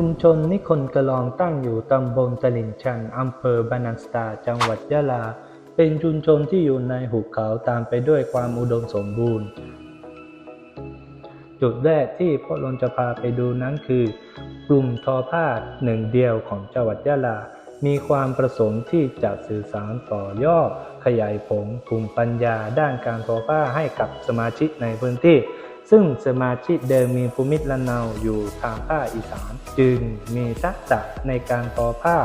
ชุมชนนิคนกะลองตั้งอยู่ตำบลตลิ่งชันอำเภอบานังสตาจังหวัดยะลา เป็นชุมชนที่อยู่ในหุบเขาตามไปด้วยความอุดมสมบูรณ์ จุดแรกที่พ่อรนจะพาไปดูนั้นคือ กลุ่มทอผ้าหนึ่งเดียวของจังหวัดยะลา มีความประสงค์ที่จะสื่อสารต่อยอดขยายผลกลุ่มปัญญาด้านการทอผ้าให้กับสมาชิกในพื้นที่ ซึ่งสมาชิกเดิมมีภูมิลำเนาอยู่ทางภาคอีสาน จึงมีทักษะในการทอผ้า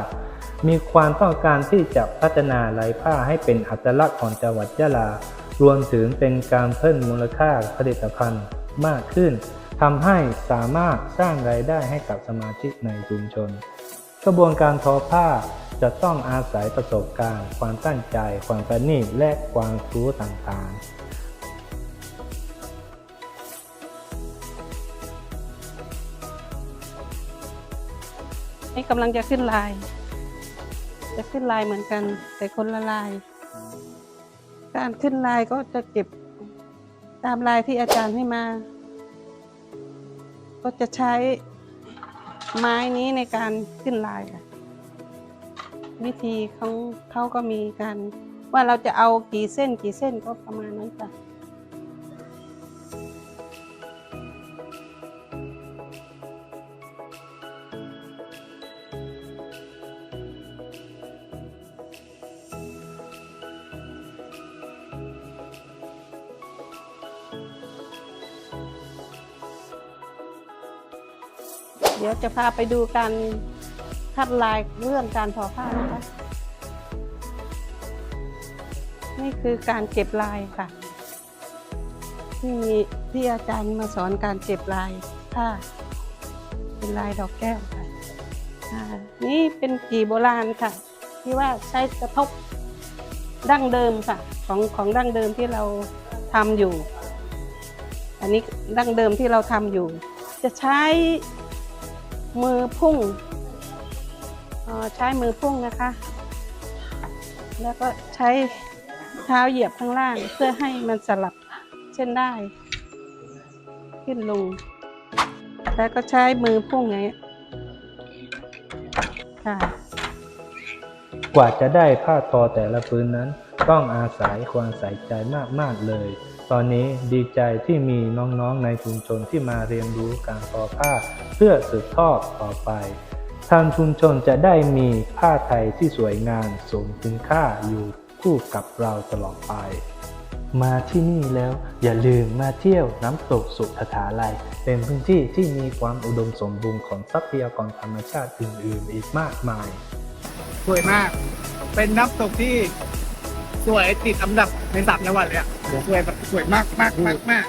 มีความต้องการที่จะพัฒนาลายผ้าให้เป็นอัตลักษณ์ของจังหวัดยะลา รวมถึงเป็นการเพิ่มมูลค่าผลิตภัณฑ์มากขึ้นทำให้สามารถสร้างรายได้ให้กับสมาชิกในชุมชน กระบวนการทอผ้าจะต้องอาศัยประสบการณ์ ความตั้งใจ ความประณีตและความรู้ต่างๆ นี่กำลังจะขึ้นลาย จะขึ้นลายเหมือนกัน แต่คนละลาย การขึ้นลายก็จะเก็บตามลายที่อาจารย์ให้มา ก็จะใช้ไม้นี้ในการขึ้นลายค่ะ วิธีของเขาก็มีการ ว่าเราจะเอากี่เส้นกี่เส้นก็ประมาณนั้นค่ะ เดี๋ยวจะพาไปดูการคัดลายเรื่องการทอผ้านะคะ นี่คือการเก็บลายค่ะ ที่ที่อาจารย์มาสอนการเก็บลายผ้าเป็นลายดอกแก้วค่ะอ่านี่เป็นกี่โบราณค่ะ ที่ว่าใช้กระทบดั้งเดิมค่ะ ของของดั้งเดิมที่เราทำอยู่ อันนี้ดั้งเดิมที่เราทำอยู่ จะใช้ มือพุ่งใช้มือพุ่งนะคะ แล้วก็ใช้เท้าเหยียบข้างล่าง เพื่อให้มันสลับเช่นได้ ขึ้นลง แล้วก็ใช้มือพุ่งอย่างนี้ค่ะกว่าจะได้ผ้าทอแต่ละพื้นนั้น ต้องอาศัยความใส่ใจมาก ๆ เลย ตอนนี้ดีใจที่มีน้องๆในชุมชนที่มาเรียนรู้การทอผ้า เพื่อสืบทอดต่อไป ทางชุมชนจะได้มีผ้าไทยที่สวยงามสมคุณค่าอยู่คู่กับเราตลอดไป มาที่นี่แล้วอย่าลืมมาเที่ยวน้ำตกสุขถาลัย เป็นพื้นที่ที่มีความอุดมสมบูรณ์ของทรัพยากรธรรมชาติอื่นๆ อีกมากมาย สวยมาก เป็นน้ำตกที่ สวยติดอันดับในสามจังหวัดเลยอะสวยแบบสวยมากมากมากมาก